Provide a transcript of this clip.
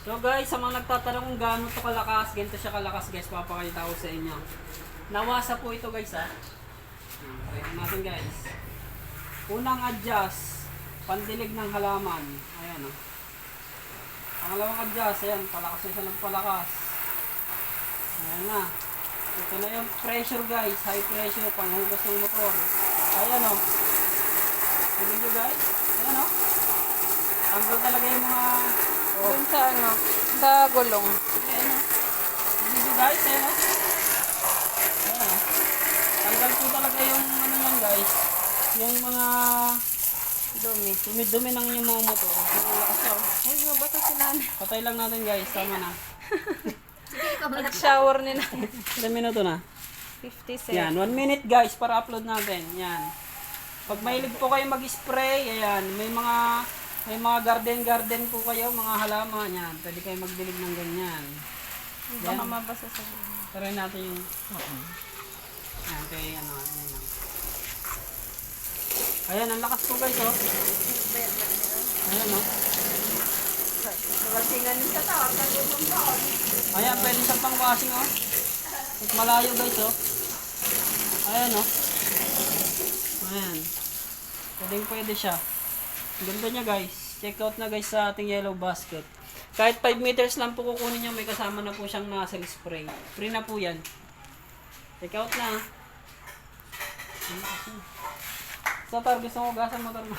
So guys, sa mga nagtatanong kung gaano to kalakas, ganito siya kalakas guys, papakita ko sa inyo. Nawasa po ito guys ha. Hmm, Try natin guys. Unang adjust, pandilig ng halaman. Ayan o. Pangalawang adjust, ayan, palakas na siya ng palakas. Ayan na. Ito na yung pressure guys, high pressure, panghugas ng motor. Ayan o. Tuloy nyo guys. Ayan o. Tanggal talaga yung mga... Oh. Dun sa ano, sa gulong. Ayan o. Tuloy nyo guys. Ayan o. Ayan o. Tanggal po talaga yung ano yan guys. Yung mga Dumi. dumi-dumi ng yung mga motor. Ang lakas o. Ay, mabasa si nanay. Patay lang natin guys. Tama na. Nag-shower ni nanay. Ilang minuto na? 57. Yan, one minute guys para upload natin. Yan. Pag mahilig po kayo mag-spray, ayan, may mga may mga garden garden po kayo, mga halaman yan. Pwede kayo magdilig ng ganyan. Baka mabasa sa gulong. Try natin yung Ayan, kay ano, ano lang. Ayan, ang lakas po guys, oh. Ayan, oh. Wasingan sa tawag sa gulong ko. Ayan, pwede siyang pang-washing, oh. At malayo guys, oh. Ayan, oh. Ayan. Pwede pwede siya. Ganda niya guys. Check out na guys sa ating yellow basket. Kahit 5 meters lang po kukunin niyo, may kasama na po siyang nozzle spray. Free na po yan. Check out na. Sa tar, gusto mo gasan motor mo.